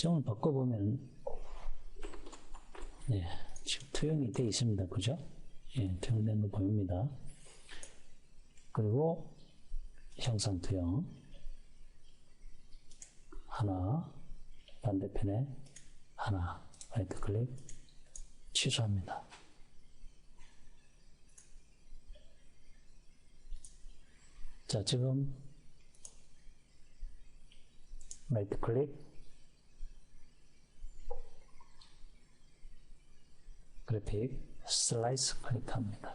점을 바꿔보면, 네, 지금 투영이 되어 있습니다. 그죠? 예, 투영된 거 보입니다. 그리고 형상 투영. 하나, 반대편에 하나, 라이트 클릭, 취소합니다. 자, 지금 라이트 클릭 그래픽 슬라이스 클릭합니다.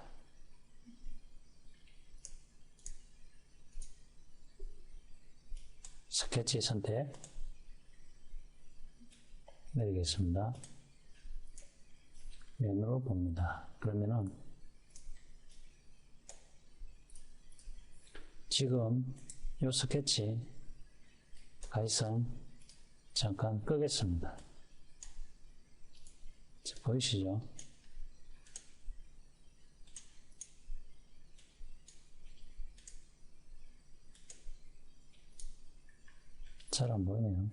스케치 선택 내리겠습니다. 면으로 봅니다. 그러면은 지금 이 스케치 가이성 잠깐 끄겠습니다. 보이시죠? 잘 안 보이네요.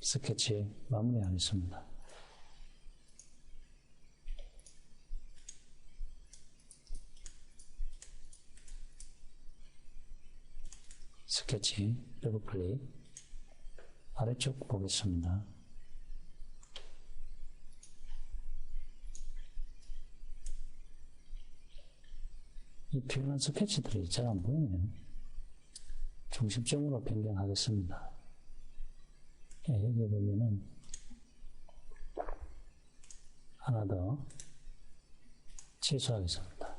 스케치 마무리하겠습니다. 스케치 더블 클릭 아래쪽 보겠습니다. 이 필요한 스케치들이 잘 안 보이네요. 중심점으로 변경하겠습니다. 예, 여기 보면은 하나 더 취소하겠습니다.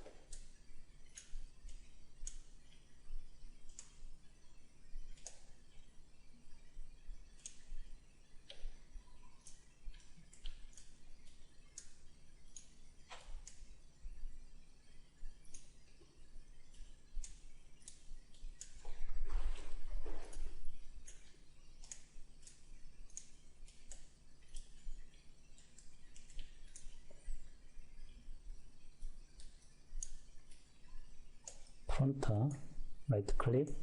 프론트 라이트 클릭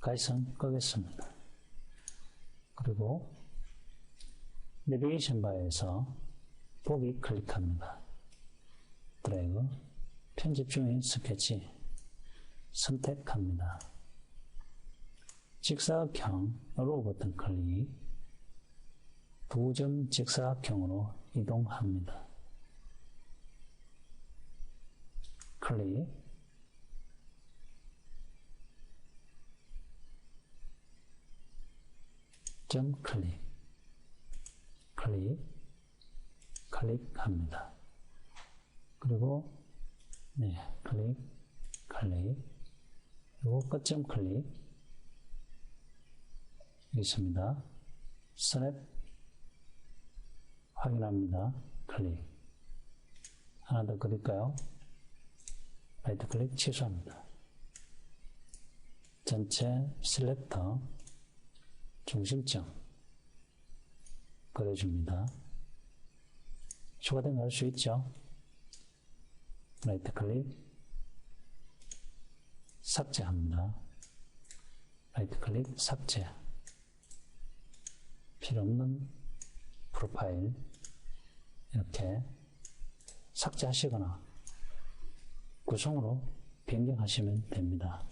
가이선 끄겠습니다. 그리고 내비게이션 바에서 보기 클릭합니다. 드래그 편집 중인 스케치 선택합니다. 직사각형 로 버튼 클릭 두 점 직사각형으로 이동합니다. 클릭 점 클릭, 클릭, 클릭합니다. 그리고 네, 클릭, 클릭, 그리고 끝점 클릭 있습니다. 스냅 확인합니다. 클릭. 하나 더 그릴까요? 라이트 클릭 취소합니다. 전체 셀렉터 중심점 그려줍니다. 추가된 걸수 있죠? 라이트 클릭 삭제합니다. 라이트 클릭 삭제 필요없는 프로파일 이렇게 삭제하시거나 구성으로 변경하시면 됩니다.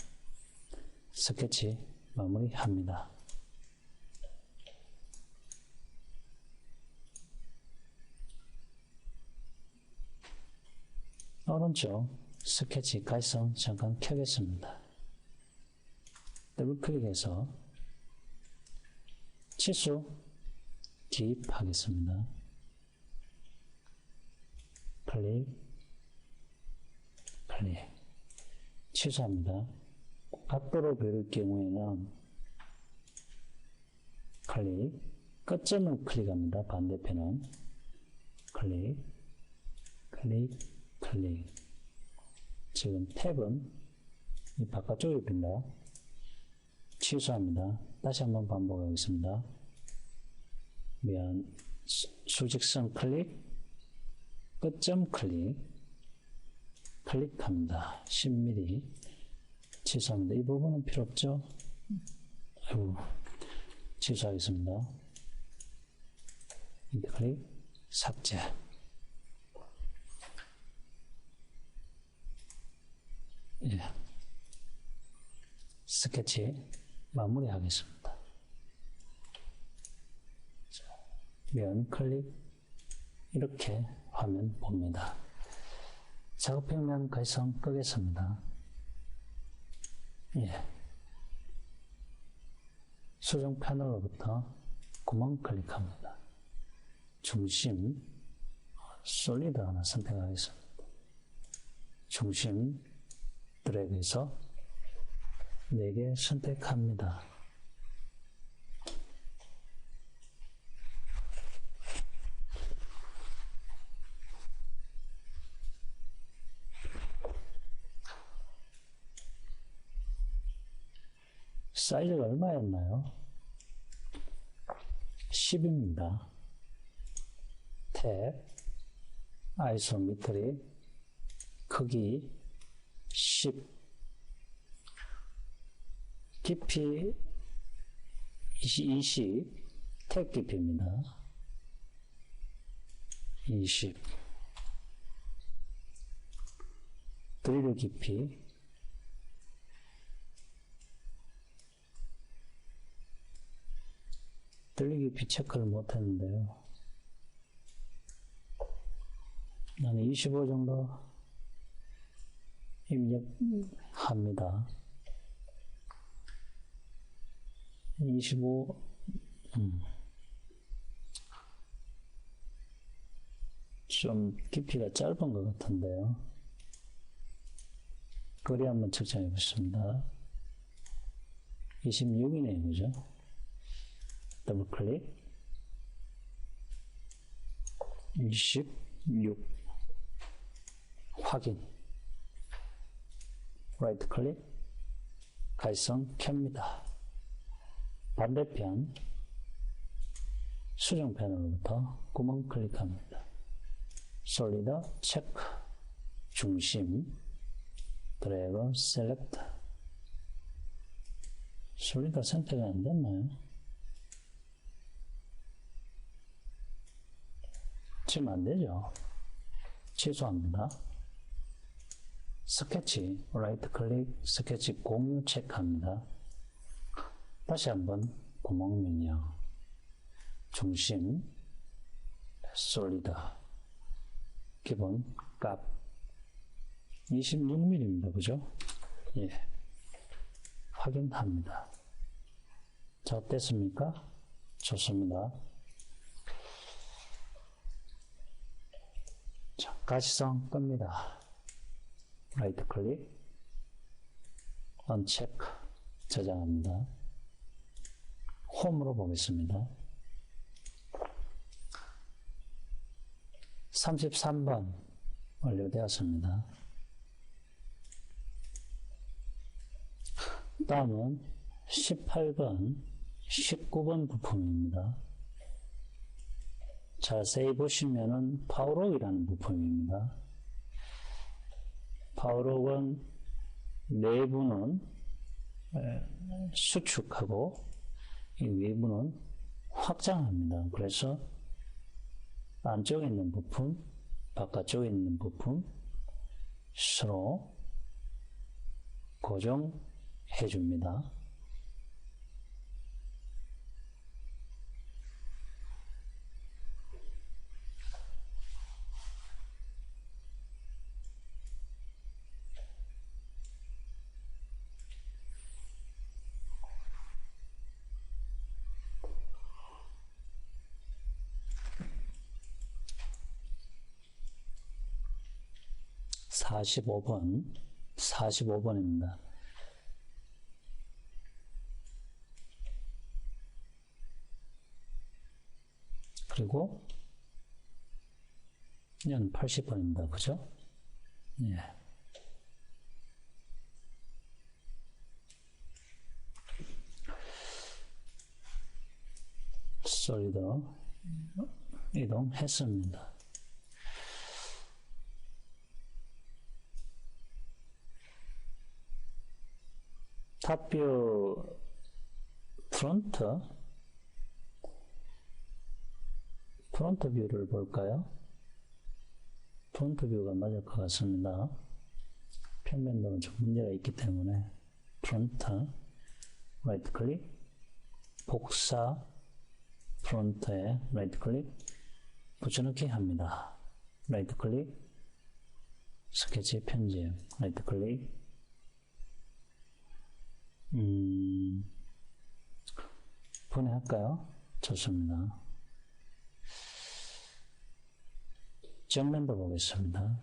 스케치 마무리합니다. 오른쪽 스케치 가이성 잠깐 켜겠습니다. 더블 클릭해서 치수 기입하겠습니다. 클릭, 클릭. 취소합니다. 각도로 배울 경우에는 클릭, 끝점을 클릭합니다. 반대편은 클릭, 클릭, 클릭. 지금 탭은 이 바깥쪽에 빈다. 취소합니다. 다시 한번 반복하겠습니다. 면 수- 수직선 클릭, 끝점 클릭, 클릭합니다. 10mm 취소합니다. 이 부분은 필요 없죠? 아이고, 취소하겠습니다. 클릭, 삭제. 예. 스케치 마무리하겠습니다. 자, 면 클릭 이렇게 화면 봅니다. 작업 평면 가이성 끄겠습니다. 예. 수정 패널로부터 구멍 클릭합니다. 중심 솔리드 하나 선택하겠습니다. 중심 드래그해서 4개 선택합니다. 사이즈가 얼마였나요? 10입니다. 탭, 아이소미터리, 크기 10, 깊이 20, 탭 깊이입니다. 20, 드릴 깊이 들리 깊이 체크를 못했는데요. 나는 25 정도 합니다. 25, 음. 좀 깊이가 짧은 것 같은데요. 거리 한번 측정해 보겠습니다. 26이네요, 그죠? 더블 클릭. 26. 확인. 라이트 클릭. 가이성 켭니다. 반대편 수정 패널부터 구멍 클릭합니다. 솔리드 체크 중심 드래그 셀렉트 솔리드 선택이 안 됐나요? 지금 안 되죠? 취소합니다. 스케치 라이트 클릭 스케치 공유 체크합니다. 다시 한번 구멍 면역 중심 솔리드 기본 값 26mm입니다. 그죠? 예. 확인합니다. 자, 어땠습니까? 좋습니다. 자, 가시성 끕니다. 라이트 클릭, 언체크, 저장합니다. 홈으로 보겠습니다. 33번 완료되었습니다. 다음은 18번, 19번 부품입니다. 자세히 보시면은 파워록이라는 부품입니다. 파워록은 내부는 수축하고 이 외부는 확장합니다. 그래서 안쪽에 있는 부품, 바깥쪽에 있는 부품 서로 고정해 줍니다. 사십오 번 사십오 번입니다 그리고 연 80번입니다. 그죠? 예. 솔리드 이동했습니다. 탑뷰 프론트 프론트 뷰를 볼까요? 프론트 뷰가 맞을 것 같습니다. 평면도는 좀 문제가 있기 때문에 프론트 라이트 클릭 복사 프론트에 라이트 클릭 붙여넣기 합니다. 라이트 클릭 스케치 편집 라이트 클릭 음, 분해할까요? 좋습니다. 정면도 보겠습니다.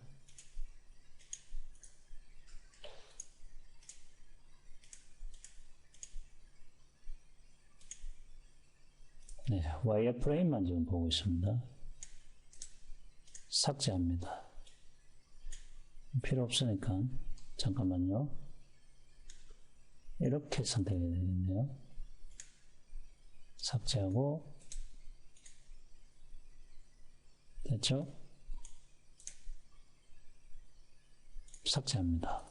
네, 와이어프레임만 지금 보고 있습니다. 삭제합니다. 필요 없으니까 잠깐만요. 이렇게 선택해야 되겠네요. 삭제하고 됐죠? 삭제합니다.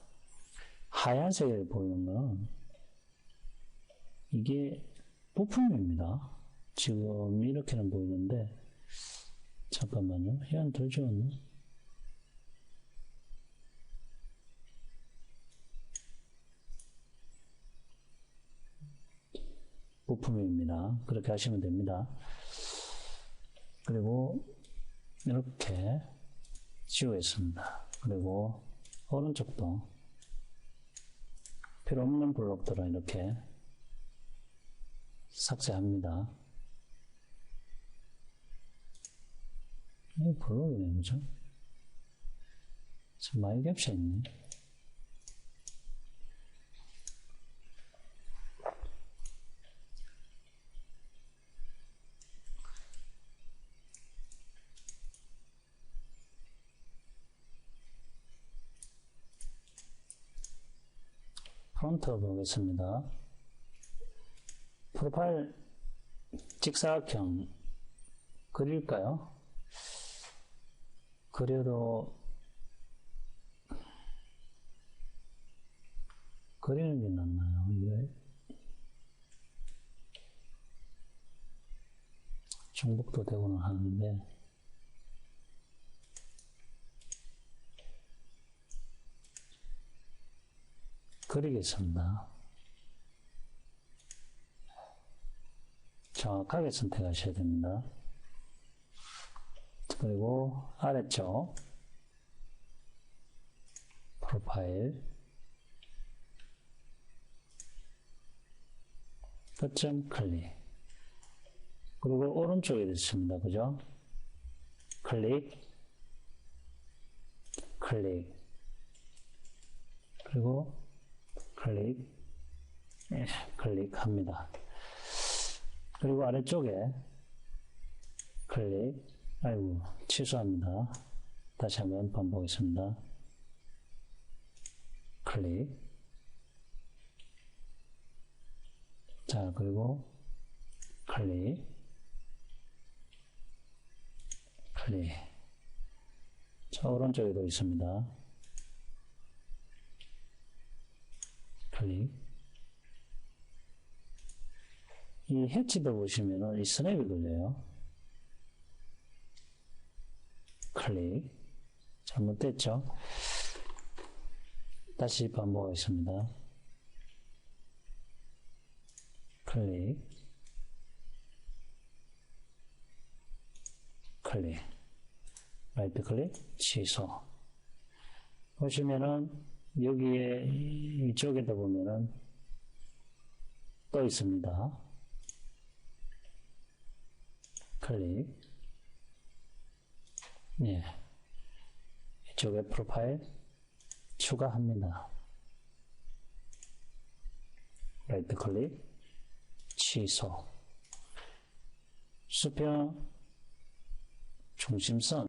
하얀색에 보이는 거는 이게 부품입니다. 지금 이렇게는 보이는데 잠깐만요. 얘는 덜 지웠나? 부품입니다. 그렇게 하시면 됩니다. 그리고 이렇게 지우겠습니다. 그리고 오른쪽도 필요 없는 블록들은 이렇게 삭제합니다. 이 블록이네, 그죠? 좀 많이 겹쳐 있네. 프론트 보겠습니다. 프로파일 직사각형 그릴까요? 그려도 그리는 게 낫나요? 이게 중복도 되고는 하는데 그리겠습니다. 정확하게 선택하셔야 됩니다. 그리고 아래쪽 프로파일 끝점 클릭 그리고 오른쪽에 있습니다. 그죠? 클릭 클릭 그리고 클릭 예, 클릭합니다. 그리고 아래쪽에 클릭 아이고 취소합니다. 다시 한번 반복하겠습니다. 클릭 자 그리고 클릭 클릭 자 오른쪽에도 있습니다. 클릭 이 해치도 보시면은 이 스냅이 걸려요. 클릭. 잘못됐죠? 다시 반복하겠습니다. 클릭. 클릭. 라이트 클릭. 취소. 보시면은 여기에 이쪽에다 보면은 떠 있습니다. 클릭. 예. 이쪽에 프로파일 추가합니다. 라이트 클릭, 취소. 수평 중심선